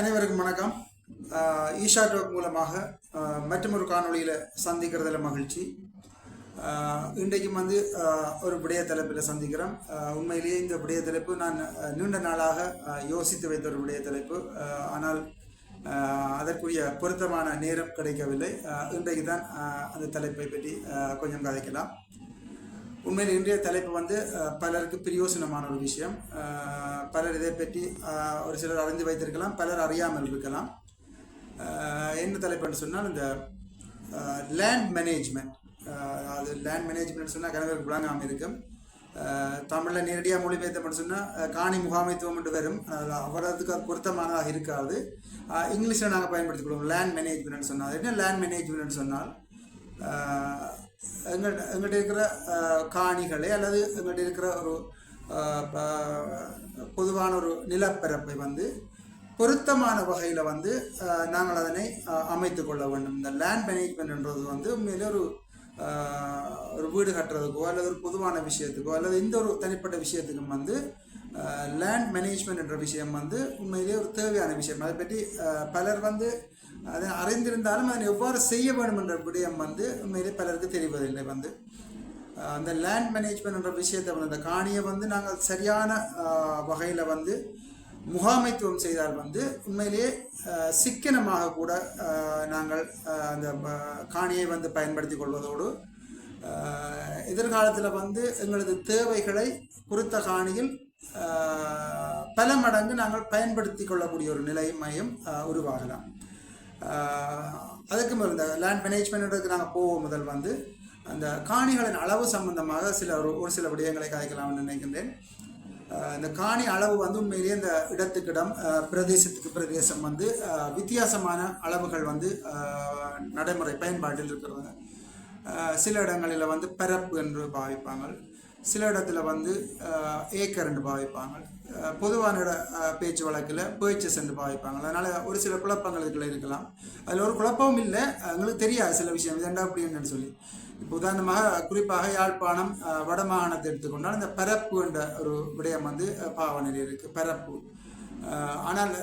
அனைவருக்கும் வணக்கம். ஈஷா டாக் மூலமாக மற்றொரு காணொளியில் சந்திக்கிறதுல மகிழ்ச்சி. இன்றைக்கும் வந்து ஒரு விடய தலைப்பில் சந்திக்கிறோம் உண்மையிலேயே இந்த விடய தலைப்பு நான் நீண்ட நாளாக யோசித்து வைத்த ஒரு விடய தலைப்பு ஆனால் அதற்குரிய பொருத்தமான நேரம் கிடைக்கவில்லை. இன்றைக்கு தான் அந்த தலைப்பை பற்றி கொஞ்சம் கதைக்கலாம். உண்மையில் இன்றைய தலைப்பு வந்து பலருக்கு பிரயோசனமான ஒரு விஷயம். பலர் இதை பற்றி ஒரு சிலர் அறிந்து வைத்திருக்கலாம் பலர் அறியாமல் இருக்கலாம். என்ன தலைப்புன்னு சொன்னால் இந்த லேண்ட் மேனேஜ்மெண்ட் அது லேண்ட் மேனேஜ்மெண்ட் சொன்னால் கணவருக்கு விளங்காமல் இருக்கும். தமிழில் நேரடியாக மொழிபெயர்த்தப்பட்டு சொன்னால் காணி முகாமைத்துவம் என்று வரும். அது அவரதுக்கு அது பொருத்தமானதாக இருக்காது. இங்கிலீஷில் நாங்கள் பயன்படுத்திக் கொள்வோம் லேண்ட் மேனேஜ்மெண்ட் சொன்னால். என்ன லேண்ட் மேனேஜ்மெண்ட் சொன்னால் எங்கள்கிட்ட எங்கள்கிட்ட இருக்கிற காணிகளை அல்லது எங்கள்கிட்ட இருக்கிற ஒரு ப- பொதுவான ஒரு நிலப்பரப்பை வந்து பொருத்தமான வகையில் வந்து நாங்கள் அதனை அமைத்து கொள்ள வேண்டும். இந்த லேண்ட் மேனேஜ்மெண்ட்ன்றது வந்து உண்மையிலே ஒரு ஒரு வீடு கட்டுறதுக்கோ அல்லது ஒரு பொதுவான விஷயத்துக்கோ அல்லது இந்த ஒரு தனிப்பட்ட விஷயத்துக்கும் வந்து லேண்ட் மேனேஜ்மெண்ட் என்ற விஷயம் வந்து உண்மையிலே ஒரு தேவையான விஷயம். அதை பற்றி பலர் வந்து அதை அறிந்திருந்தாலும் அதனை எவ்வாறு செய்ய வேண்டும் என்ற விடயம் வந்து உண்மையிலே பலருக்கு தெரிவதில்லை வந்து அந்த லேண்ட் மேனேஜ்மெண்ட் என்ற விஷயத்தை வந்து அந்த காணியை வந்து நாங்கள் சரியான வகையில் வந்து முகாமைத்துவம் செய்தால் வந்து உண்மையிலேயே சிக்கனமாக கூட நாங்கள் அந்த காணியை வந்து பயன்படுத்தி கொள்வதோடு எதிர்காலத்தில் வந்து எங்களது தேவைகளை குறித்த காணியில் பல மடங்கு நாங்கள் பயன்படுத்தி கொள்ளக்கூடிய ஒரு நிலைமையும் உருவாகலாம். அதுக்கு முதல் இந்த லேண்ட் மேனேஜ்மெண்ட்டுக்கு நாங்கள் போவோம் முதல் வந்து அந்த காணிகளின் அளவு சம்பந்தமாக சில ஒரு ஒரு சில விடயங்களை கதைக்கலாம்னு நினைக்கின்றேன். இந்த காணி அளவு வந்து உண்மையிலேயே இந்த இடத்துக்கு இடம் பிரதேசத்துக்கு பிரதேசம் வந்து வித்தியாசமான அளவுகள் வந்து நடைமுறை பயன்பாட்டில் இருக்கிறது. சில இடங்களில் வந்து பரப்பு என்று பாவிப்பாங்க. சில இடத்துல வந்து ஏக்கர் என்று பாவிப்பாங்க. பொதுவான இட பேச்சு வழக்கில் பேச்சஸ் என்று பாவிப்பாங்க. அதனால் ஒரு சில குழப்பங்கள் இதுக்குள்ள இருக்கலாம். அதில் ஒரு குழப்பமும் இல்லை. அவங்களுக்கு தெரியாது சில விஷயம். இது அப்படின்னு சொல்லி. இப்போ உதாரணமாக குறிப்பாக யாழ்ப்பாணம் வடமாகாணத்தை எடுத்துக்கொண்டால் இந்த பரப்பு என்ற ஒரு விடயம் வந்து பாவனையில் இருக்குது பரப்பு. ஆனால்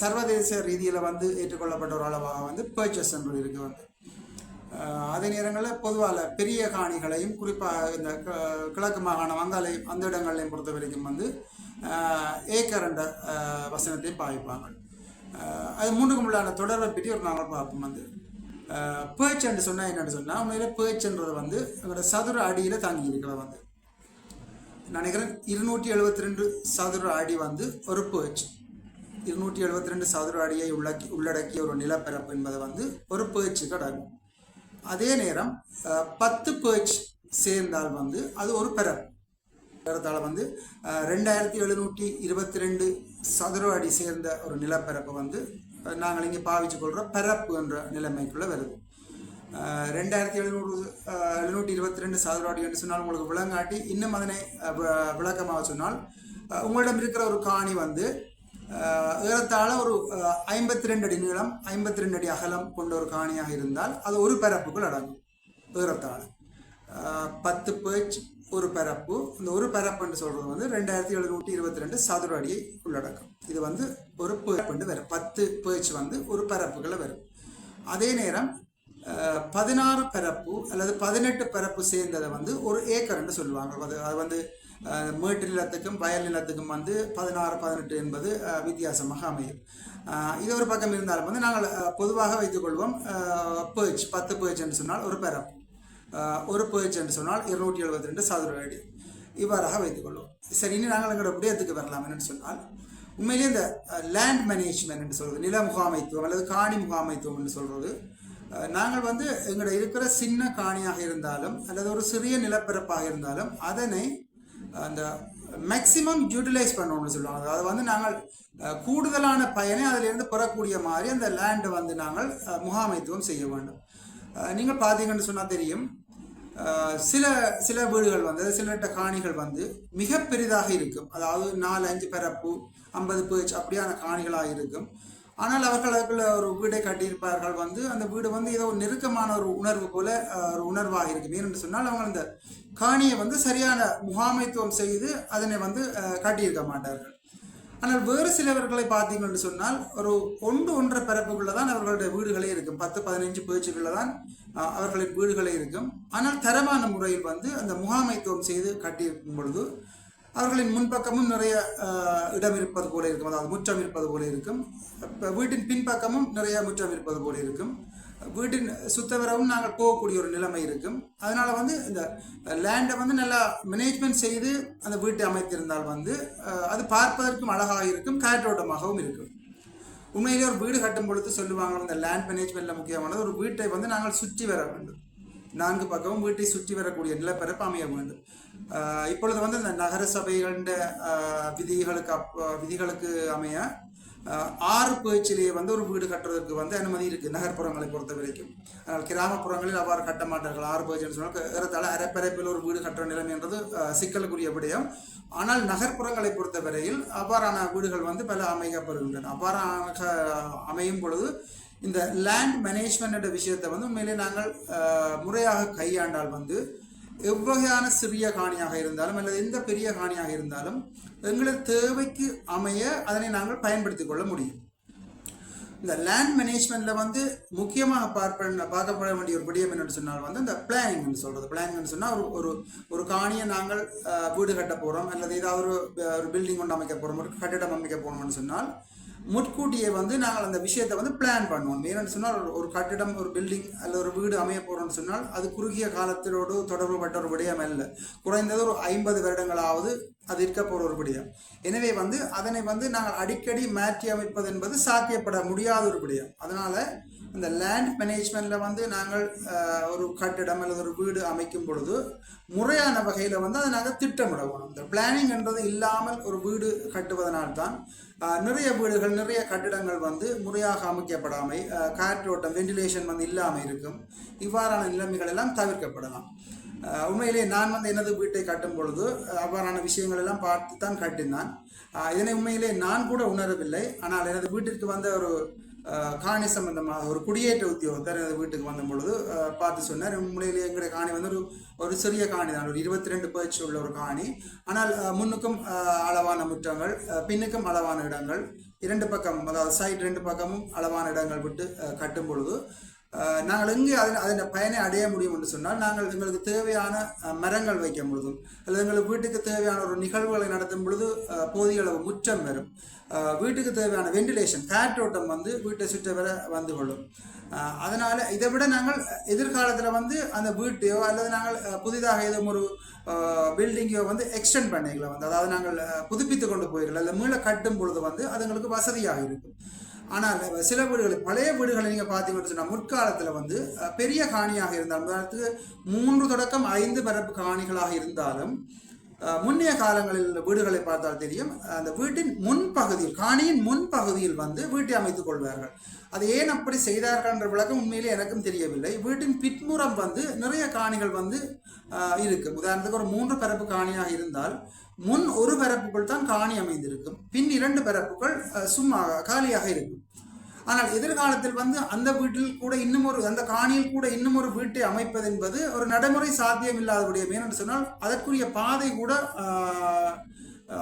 சர்வதேச ரீதியில் வந்து ஏற்றுக்கொள்ளப்பட்ட ஒரு அளவாக வந்து பர்ச்சஸ் என்பது இருக்குது வந்து. அதே நேரங்களில் பொதுவாக பெரிய காணிகளையும் குறிப்பாக இந்த க- கிழக்கு மாகாணம் அங்காலை அந்த இடங்களையும் பொறுத்த வரைக்கும் வந்து ஆஹ் ஏக்கர் என்ற வசனத்தை பாவிப்பாங்க. அது மூன்றுக்கும் உள்ளான தொடர்பை பற்றி ஒரு நாங்கள் பார்ப்போம் வந்து. பேச்சு என்று சொன்னால் என்னென்னு சொன்னால் உண்மையில் பேச்சுன்றது வந்து எங்களோட சதுர அடியில் தாங்கி இருக்கிறது வந்து. நினைக்கிறேன் இருநூற்றி எழுபத்தி ரெண்டு சதுர அடி வந்து ஒரு பேச்சு. இருநூற்றி எழுபத்தி ரெண்டு சதுர அடியை உள்ளக்கி உள்ளடக்கிய ஒரு நிலப்பரப்பு என்பது வந்து ஒரு பேச்சு அடங்கும். அதே நேரம் பத்து பேர்ச் சேர்ந்தால் வந்து அது ஒரு பரப்பு ஏறத்தாழ வந்து ரெண்டாயிரத்தி எழுநூற்றி இருபத்தி ரெண்டு சதுர அடி சேர்ந்த ஒரு நிலப்பரப்பு வந்து நாங்கள் இங்கே பாவிச்சு கொள்கிற பரப்பு என்ற நிலைமைக்குள்ளே வருது. ரெண்டாயிரத்தி எழுநூறு எழுநூற்றி இருபத்தி ரெண்டு சதுர அடி என்று சொன்னால் உங்களுக்கு விளங்காட்டி இன்னும் அதனை விளக்கமாக சொன்னால் உங்களிடம் இருக்கிற ஒரு காணி வந்து ஏறத்தாழ ஒரு ஐம்பத்தி ரெண்டு அடி நீளம் ஐம்பத்தி ரெண்டு அடி அகலம் கொண்ட ஒரு காணியாக இருந்தால் அது ஒரு பரப்புக்குள் அடங்கும் ஏறத்தாழ பத்து பேச் ஒரு பரப்பு இந்த ஒரு பரப்புன்னு சொல்கிறது வந்து ரெண்டாயிரத்தி எழுநூற்றி இருபத்தி ரெண்டு சதுர அடியை உள்ளடக்கும் இது வந்து ஒரு பேர்ப்பு வரும். பத்து பேஜ் வந்து ஒரு பரப்புகளை வரும். அதே நேரம் பதினாறு பரப்பு அல்லது பதினெட்டு பரப்பு சேர்ந்ததை வந்து ஒரு ஏக்கர்னு சொல்லுவாங்க. அது அது வந்து மேட்டு நிலத்துக்கும் வயல் நிலத்துக்கும் வந்து பதினாறு பதினெட்டு என்பது வித்தியாசமாக அமையும். இது ஒரு பக்கம் இருந்தாலும் வந்து நாங்கள் பொதுவாக வைத்துக்கொள்வோம் பேஜ் பத்து பேஜ் என்று சொன்னால் ஒரு பரப்பு ஒரு பேஜ் என்று சொன்னால் இருநூற்றி எழுபத்தி ரெண்டு சதுர அடி. இவ்வாறாக வைத்துக்கொள்வோம் சரி இனி நாங்கள் எங்களோட விடயத்துக்கு வரலாம் என்னன்னு சொன்னால் உண்மையிலேயே இந்த லேண்ட் மேனேஜ்மெண்ட் என்று சொல்கிறது நில முகாமைத்துவம் அல்லது காணி முகாமைத்துவம் என்று சொல்றது நாங்கள் வந்து எங்களோட இருக்கிற சின்ன காணியாக இருந்தாலும் அல்லது ஒரு சிறிய நிலப்பரப்பாக இருந்தாலும் அதனை அந்த மேக்சிமம் யூட்டிலைஸ் பண்ணணும்னு சொல்லுவாங்க. அதை வந்து நாங்கள் கூடுதலான பயனை அதிலிருந்து பெறக்கூடிய மாதிரி அந்த லேண்டை வந்து நாங்கள் முகாமைத்துவம் செய்ய வேண்டும். நீங்கள் பார்த்தீங்கன்னு சொன்னால் தெரியும். சில சில வீடுகள் வந்து சிலட்ட காணிகள் வந்து மிக பெரிதாக இருக்கும். அதாவது நாலு அஞ்சு பரப்பு ஐம்பது பேஜ் அப்படியான காணிகளாக இருக்கும். ஆனால் அவர்கள் அதுக்குள்ள ஒரு வீடை கட்டியிருப்பார்கள். வந்து அந்த வீடு வந்து ஏதோ ஒரு நெருக்கமான ஒரு உணர்வு போல ஒரு உணர்வாக இருக்கும் ஏனென்று சொன்னால் அவங்க அந்த காணியை வந்து சரியான முகாமைத்துவம் செய்து அதனை வந்து கட்டியிருக்க மாட்டார்கள். ஆனால் வேறு சிலவர்களை பார்த்தீங்கன்னு சொன்னால் ஒரு ஒன்று ஒன்றரை பரப்புக்குள்ள தான் அவர்களுடைய வீடுகளே இருக்கும். பத்து பதினஞ்சு பேச்சுக்குள்ள தான் அவர்களின் வீடுகளே இருக்கும். ஆனால் தரமான முறையில் வந்து அந்த முகாமைத்துவம் செய்து கட்டியிருக்கும் பொழுது அவர்களின் முன்பக்கமும் நிறைய இடம் இருப்பது போல இருக்கும். அதாவது முற்றம் இருப்பது போல இருக்கும். இப்போ வீட்டின் பின்பக்கமும் நிறைய முற்றம் இருப்பது போல இருக்கும். வீட்டின் சுத்தவரவும் நாங்கள் போகக்கூடிய ஒரு நிலைமை இருக்கும். அதனால் வந்து இந்த லேண்டை வந்து நல்லா மேனேஜ்மெண்ட் செய்து அந்த வீட்டை அமைத்திருந்தால் வந்து அது பார்ப்பதற்கும் அழகாக இருக்கும் காற்றோட்டமாகவும் இருக்கும். உண்மையிலே ஒரு வீடு கட்டும் பொழுது சொல்லுவாங்க இந்த லேண்ட் மேனேஜ்மெண்ட்டில் முக்கியமானது ஒரு வீட்டை வந்து நாங்கள் சுற்றி வர வேண்டும். நான்கு பக்கமும் வீட்டை சுற்றி வரக்கூடிய நிலப்பரப்பு அமைய வேண்டும் இப்பொழுது வந்து இந்த நகர சபைகளின் விதிகளுக்கு அப் விதிகளுக்கு அமைய ஆறு பேச்சிலேயே வந்து ஒரு வீடு கட்டுறதுக்கு வந்து அனுமதி இருக்குது நகர்ப்புறங்களை பொறுத்த வரைக்கும். ஆனால் கிராமப்புறங்களில் அவ்வாறு கட்ட மாட்டார்கள் ஆறு பேச்சுன்னு சொன்னால் ஏறத்தாழ அரைப்பரப்பில் ஒரு வீடு கட்டுற நிலைமை என்பது சிக்கலுக்குரிய விடயம். ஆனால் நகர்ப்புறங்களை பொறுத்தவரையில் அவ்வாறான வீடுகள் வந்து பல அமைக்கப்படுகின்றன. அவ்வாறான அமையும் பொழுது இந்த லேண்ட் மேனேஜ்மெண்ட் விஷயத்தை வந்து உண்மையிலே நாங்கள் முறையாக கையாண்டால் வந்து எவ்வகையான சிறிய காணியாக இருந்தாலும் அல்லது எந்த பெரிய காணியாக இருந்தாலும் எங்களது தேவைக்கு அமைய அதனை நாங்கள் பயன்படுத்திக் கொள்ள முடியும். இந்த லேண்ட் மேனேஜ்மெண்ட்ல வந்து முக்கியமாக பார்ப்ப பார்க்கப்பட வேண்டிய ஒரு விடயம் என்னென்னு சொன்னால் வந்து இந்த பிளானிங்னு சொல்றது. பிளானிங்னு சொன்னால் ஒரு ஒரு ஒரு காணியை நாங்கள் வீடு கட்ட போகிறோம் அல்லது ஏதாவது ஒரு ஒரு பில்டிங் கொண்டு அமைக்க போகிறோம் ஒரு கட்டிடம் அமைக்க போகிறோம்னு சொன்னால் முட்கூட்டியே வந்து நாங்கள் அந்த விஷயத்தை வந்து பிளான் பண்ணுவோம். ஏன்னு சொன்னால் ஒரு- கட்டிடம் ஒரு பில்டிங் அல்லது ஒரு வீடு அமைய போகிறோம்னு சொன்னால் அது குறுகிய காலத்திலோடு தொடர்புபட்ட ஒரு விடயம் அல்ல. குறைந்தது ஒரு ஐம்பது வருடங்களாவது அது இருக்க போகிற ஒரு விடயம். எனவே வந்து அதனை வந்து நாங்கள் அடிக்கடி மாற்றி அமைப்பது என்பது சாத்தியப்பட முடியாத ஒரு விடயம். அதனால் இந்த லேண்ட் மேனேஜ்மெண்ட்டில் வந்து நாங்கள் ஒரு கட்டிடம் அல்லது ஒரு வீடு அமைக்கும் பொழுது முறையான வகையில் வந்து அதை நாங்கள் திட்டமிடணும் இந்த பிளானிங் என்றது இல்லாமல் ஒரு வீடு கட்டுவதனால்தான் தான் நிறைய வீடுகள் நிறைய கட்டிடங்கள் வந்து முறையாக அமைக்கப்படாமை காற்றோட்டம் வென்டிலேஷன் வந்து இல்லாமல் இருக்கும். இவ்வாறான நிலைமைகள் எல்லாம் தவிர்க்கப்படலாம். உண்மையிலே நான் வந்து எனது வீட்டை கட்டும் பொழுது அவ்வாறான விஷயங்கள் எல்லாம் பார்த்து தான் கட்டினான் இதனை உண்மையிலே நான் கூட உணரவில்லை. ஆனால் எனது வீட்டிற்கு வந்த ஒரு காணி சம்பந்தமாக ஒரு குடியேற்ற உத்தியோகத்தர் வீட்டுக்கு வந்த பொழுது பார்த்து சொன்னார் உண்மையிலேயே எங்களுடைய காணி வந்து ஒரு ஒரு சிறிய காணி தான் ஒரு இருபத்தி ரெண்டு பேச்சு உள்ள ஒரு காணி. ஆனால் முன்னுக்கும் அளவான முற்றங்கள் பின்னுக்கும் அளவான இடங்கள் இரண்டு பக்கம் அதாவது சைட் ரெண்டு பக்கமும் அளவான இடங்கள் விட்டு கட்டும் பொழுது நாங்கள் எங்கே அதன் அதன் பயனை அடைய முடியும் என்று சொன்னால் நாங்கள் எங்களுக்கு தேவையான மரங்கள் வைக்கும் பொழுதும் அல்லது எங்களுக்கு வீட்டுக்கு தேவையான ஒரு நிகழ்வுகளை நடத்தும் பொழுது போதிய அளவு முற்றம் வரும். வீட்டுக்கு தேவையான வென்டிலேஷன் காற்றோட்டம் வந்து வீட்டை சுற்றி வர வந்து கொள்ளும். அதனால் இதை விட நாங்கள் எதிர்காலத்தில் வந்து அந்த வீட்டையோ அல்லது நாங்கள் புதிதாக ஏதும் ஒரு பில்டிங்கோ வந்து எக்ஸ்டெண்ட் பண்ணிக்கலாம் வந்து அதாவது நாங்கள் புதுப்பித்து கொண்டு போயிருக்கலாம் இல்லை மீள கட்டும் பொழுது வந்து அதுங்களுக்கு வசதியாக இருக்கும். ஆனால் சில வீடுகள் பழைய வீடுகளை நீங்கள் பார்த்தீங்கன்னு சொன்னால் முற்காலத்தில் வந்து பெரிய காணியாக இருந்தாலும் உதாரணத்துக்கு மூன்று தொடக்கம் ஐந்து பரப்பு காணிகளாக இருந்தாலும் முன்னைய காலங்களில் வீடுகளை பார்த்தால் தெரியும். அந்த வீட்டின் முன்பகுதியில் காணியின் முன்பகுதியில் வந்து வீட்டை அமைத்துக் கொள்வார்கள். அது ஏன் அப்படி செய்தார்கள் என்ற விளக்கம் உண்மையிலே எனக்கும் தெரியவில்லை. வீட்டின் பின்புறம் வந்து நிறைய காணிகள் வந்து அஹ், இருக்கு. உதாரணத்துக்கு ஒரு மூன்று பரப்பு காணியாக இருந்தால் முன் ஒரு பரப்புக்குள் தான் காணி அமைந்திருக்கும். பின் இரண்டு பரப்புகள் சும்மா காலியாக இருக்கும். ஆனால் எதிர்காலத்தில் வந்து அந்த வீட்டில் கூட இன்னும் ஒரு அந்த காணியில் கூட இன்னும் ஒரு வீட்டை அமைப்பது என்பது ஒரு நடைமுறை சாத்தியம் இல்லாத விடயம் ஏனென்று சொன்னால் அதற்குரிய பாதை கூட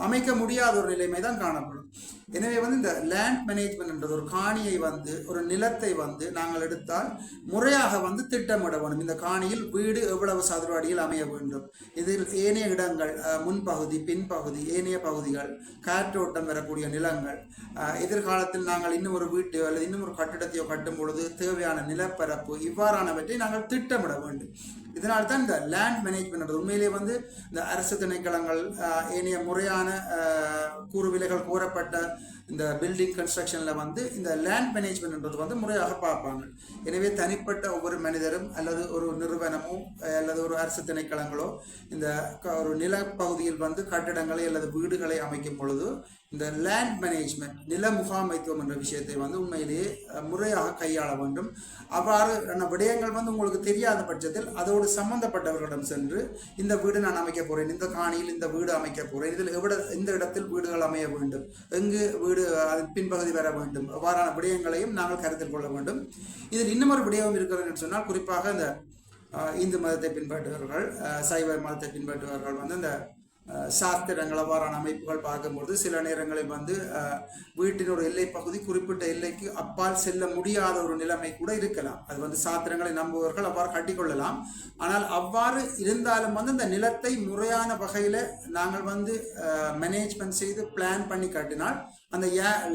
அமைக்க முடியாத ஒரு நிலைமை தான் காணப்படும். எனவே வந்து இந்த லேண்ட் மேனேஜ்மெண்ட்ன்றது ஒரு காணியை வந்து ஒரு நிலத்தை வந்து நாங்கள் எடுத்தால் முறையாக வந்து திட்டமிட வேண்டும். இந்த காணியில் வீடு எவ்வளவு சதுர அடியில் அமைய வேண்டும்? இதில் ஏனைய இடங்கள் முன்பகுதி பின்பகுதி ஏனைய பகுதிகள் காற்றோட்டம் பெறக்கூடிய நிலங்கள் எதிர்காலத்தில் நாங்கள் இன்னும் ஒரு வீட்டையோ அல்லது இன்னும் ஒரு கட்டிடத்தையோ கட்டும் பொழுது தேவையான நிலப்பரப்பு இவ்வாறானவற்றை நாங்கள் திட்டமிட வேண்டும். இதனால் தான் இந்த லேண்ட் மேனேஜ்மெண்ட் உண்மையிலே வந்து இந்த அரசு திணைக்களங்கள் ஏனைய முறையான அஹ், கூறுவிலைகள் கூறப்பட்ட Done. இந்த பில்டிங் கன்ஸ்ட்ரக்ஷனில் வந்து இந்த லேண்ட் மேனேஜ்மெண்ட்ன்றது வந்து முறையாக பார்ப்பாங்க. எனவே தனிப்பட்ட ஒவ்வொரு மனிதரும் அல்லது ஒரு நிறுவனமோ அல்லது ஒரு அரசு திணைக்களங்களோ இந்த க- ஒரு நிலப்பகுதியில் வந்து கட்டிடங்களை அல்லது வீடுகளை அமைக்கும் பொழுது இந்த லேண்ட் மேனேஜ்மெண்ட் நில முகாமைத்துவம் என்ற விஷயத்தை வந்து உண்மையிலேயே முறையாக கையாள வேண்டும். அவ்வாறு விடயங்கள் வந்து உங்களுக்கு தெரியாத பட்சத்தில் அதோடு சம்பந்தப்பட்டவர்களிடம் சென்று இந்த வீடு நான் அமைக்க போகிறேன் இந்த காணியில் இந்த வீடு அமைக்க போகிறேன் இதில் எவ்வளவு இந்த இடத்தில் வீடுகள் அமைய வேண்டும் எங்கு வீடு அதன் பின்பகுதி வர வேண்டும். அவ்வாறான விடயங்களையும் நாங்கள் கருத்தில் கொள்ள வேண்டும். இதில் இன்னமொரு விடயம் இருக்கிறது என்று சொன்னால் குறிப்பாக இந்த இந்து மதத்தை பின்பற்றுபவர்கள் சைவ மதத்தை பின்பற்றுபவர்கள் வந்து இந்த சாஸ்திரங்கள் சாத்திரங்கள் அவ்வாறான அமைப்புகள் பார்க்கும்போது சில நேரங்களில் வந்து வீட்டினோட எல்லை பகுதி குறிப்பிட்ட எல்லைக்கு அப்பால் செல்ல முடியாத ஒரு நிலைமை கூட இருக்கலாம். அது வந்து சாத்திரங்களை நம்புபவர்கள் அவ்வாறு கட்டிக்கொள்ளலாம். ஆனால் அவ்வாறு இருந்தாலும் வந்து இந்த நிலத்தை முறையான வகையில் நாங்கள் வந்து மேனேஜ்மெண்ட் செய்து பிளான் பண்ணி கட்டினால் அந்த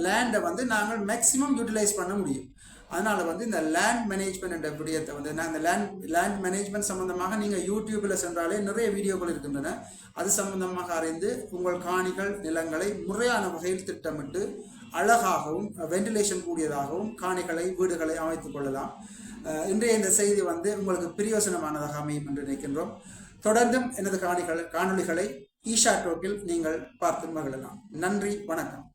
லேண்டை வந்து நாங்கள் மேக்ஸிமம் யூட்டிலைஸ் பண்ண முடியும். அதனால் வந்து இந்த லேண்ட் மேனேஜ்மெண்ட் என்ற விடயத்தை வந்து நான் இந்த லேண்ட் லேண்ட் மேனேஜ்மெண்ட் சம்மந்தமாக நீங்கள் யூடியூப்பில் சென்றாலே நிறைய வீடியோக்கள் இருக்கின்றன. அது சம்பந்தமாக அறிந்து உங்கள் காணிகள் நிலங்களை முறையான வகையில் திட்டமிட்டு அழகாகவும் வென்டிலேஷன் கூடியதாகவும் காணிகளை வீடுகளை அமைத்துக் கொள்ளலாம். இன்றைய இந்த செய்தி வந்து உங்களுக்கு பிரயோசனமானதாக அமையும் என்று நினைக்கின்றோம். தொடர்ந்தும் எனது காணிகள் காணொளிகளை ஈஷா டோக்கில் நீங்கள் பார்த்து மகிழலாம். நன்றி வணக்கம்.